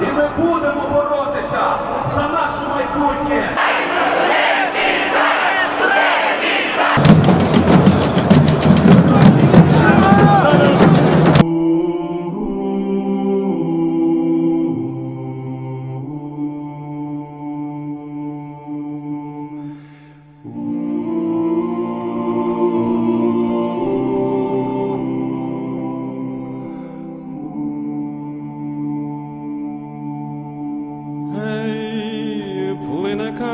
і ми будемо боротися за наше майбутнє.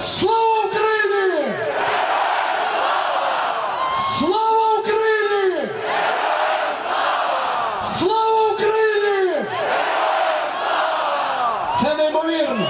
Слава Україні! Слава Україні! Слава Україні! Це неймовірно!